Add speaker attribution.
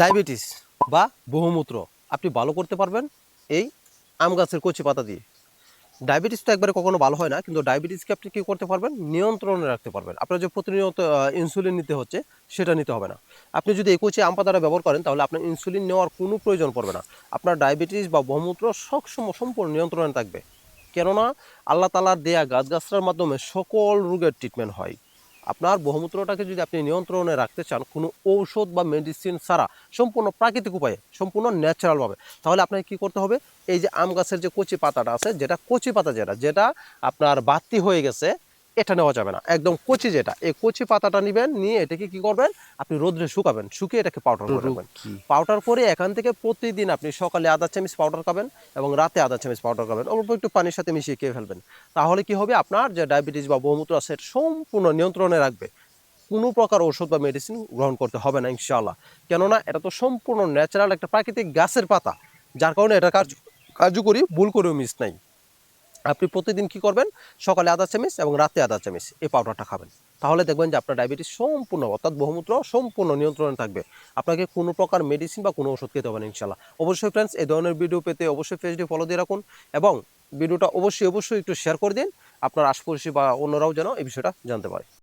Speaker 1: Diabetes বা বহুমূত্র, আপনি ভালো করতে পারবেন এই আম গাছের কচি পাতা দিয়ে। ডায়াবেটিস তো একবারে কখনো ভালো হয় না, কিন্তু ডায়াবেটিসকে আপনি কী করতে পারবেন? নিয়ন্ত্রণে রাখতে পারবেন। আপনার যে প্রতিনিয়ত ইনসুলিন নিতে হচ্ছে, সেটা নিতে হবে না। আপনি যদি এই কচি আম পাতাটা ব্যবহার করেন, তাহলে আপনার ইনসুলিন নেওয়ার কোনো প্রয়োজন পড়বে না। আপনার ডায়াবেটিস বা বহুমূত্র সবসময়, সম্পূর্ণ নিয়ন্ত্রণে থাকবে। কেননা, আল্লাহ তালার দেয়া গাছগাছরার মাধ্যমে সকল রোগের ট্রিটমেন্ট হয়। আপনার বহুমূত্রটাকে যদি আপনি নিয়ন্ত্রণে রাখতে চান, কোনো ঔষধ বা মেডিসিন ছাড়া, সম্পূর্ণ প্রাকৃতিক উপায়ে, সম্পূর্ণ ন্যাচারালভাবে তাহলে আপনাকে কি করতে হবে? এই যে আম গাছের যে কচি পাতাটা আছে, যেটা কচি পাতা যেটা যেটা আপনার বাতি হয়ে গেছে এটা নেওয়া যাবে না। একদম কচি যেটা এই কচি পাতাটা নেবেন নিয়ে এটাকে কি করবেন? আপনি রোদ্রে শুকাবেন শুকিয়ে এটাকে পাউডার করে রাখবেন পাউডার করে এখান থেকে প্রতিদিন আপনি সকালে আদা চামচ পাউডার খাবেন এবং রাতে আদা চামচ পাউডার খাবেন। অল্প একটু পানির সাথে মিশিয়ে খেয়ে ফেলবেন। তাহলে কি হবে? আপনার যে ডায়াবেটিস বা বহুমূত্র আছে এটা সম্পূর্ণ নিয়ন্ত্রণে রাখবে। কোনো প্রকার ওষুধ বা মেডিসিন গ্রহণ করতে হবে না ইনশাআল্লাহ। কেননা এটা তো সম্পূর্ণ ন্যাচারাল একটা প্রাকৃতিক গাছের পাতা যার কারণে এটা কার্য কার্যকরী ভুল করেও মিস নাই। আপনি প্রতিদিন কি করবেন? সকালে আদা চামিচ এবং রাতে আদা চামিচ এই পাউডারটা খাবেন। তাহলে দেখবেন যে আপনার ডায়াবেটিস সম্পূর্ণ, অর্থাৎ বহুমূত্র সম্পূর্ণ নিয়ন্ত্রণে থাকবে। আপনাকে কোনো প্রকার মেডিসিন বা কোনো ওষুধ খেতে হবে না ইনশাল্লাহ অবশ্যই ফ্রেন্ডস এই ধরনের ভিডিও পেতে অবশ্যই পেজটি ফলো দিয়ে রাখুন এবং ভিডিওটা অবশ্যই অবশ্যই একটু শেয়ার করে দিন। আপনার আশপাশে বা অন্যরাও যেন এই বিষয়টা জানতে পারে।